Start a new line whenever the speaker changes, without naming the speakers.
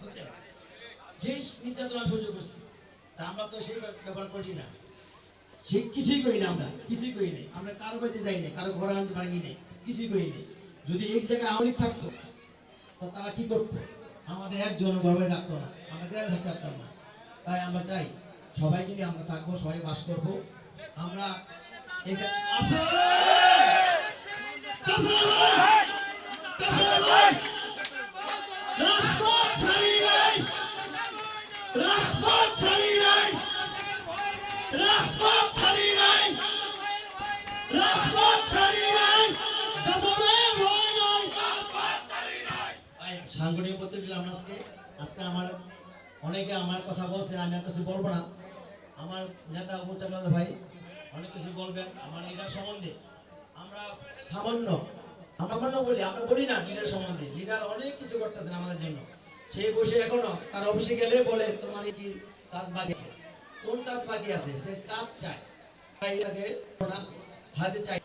বুঝছেন? যে নির্যাতন আমি সহ্য করছি তা আমরা তো সেই ব্যাপার করি না। সে কিছুই করি না আমরা কিছুই করি নাই। আমরা কারও বাড়িতে যাই না কারও ঘরে আনতে পারি নাই কিছুই করি নাই। যদি এই জায়গায় আওয়ামী থাকতো তো তারা কি করতো? আমাদের একজন গর্বে রাখতো না আমরা গ্রামে থাকতে পারতাম না। তাই আমরা চাই সবাইকে নিয়ে আমরা থাকব সবাই বাস করব। আমরা আছে! অনেকে আমার কথা বলছেন আমি সামান্য, আমরা সামান্য বলি, আমরা বলি না লিডার সম্বন্ধে। লিডার অনেক কিছু করতেছেন আমাদের জন্য। সে বসে এখনও তার অফিসে গেলে বলে, তোমার কি কাজ বাকি কোন কাজ বাকি আছে? সে কাজ চায়। তাই তাকে হাতে চাই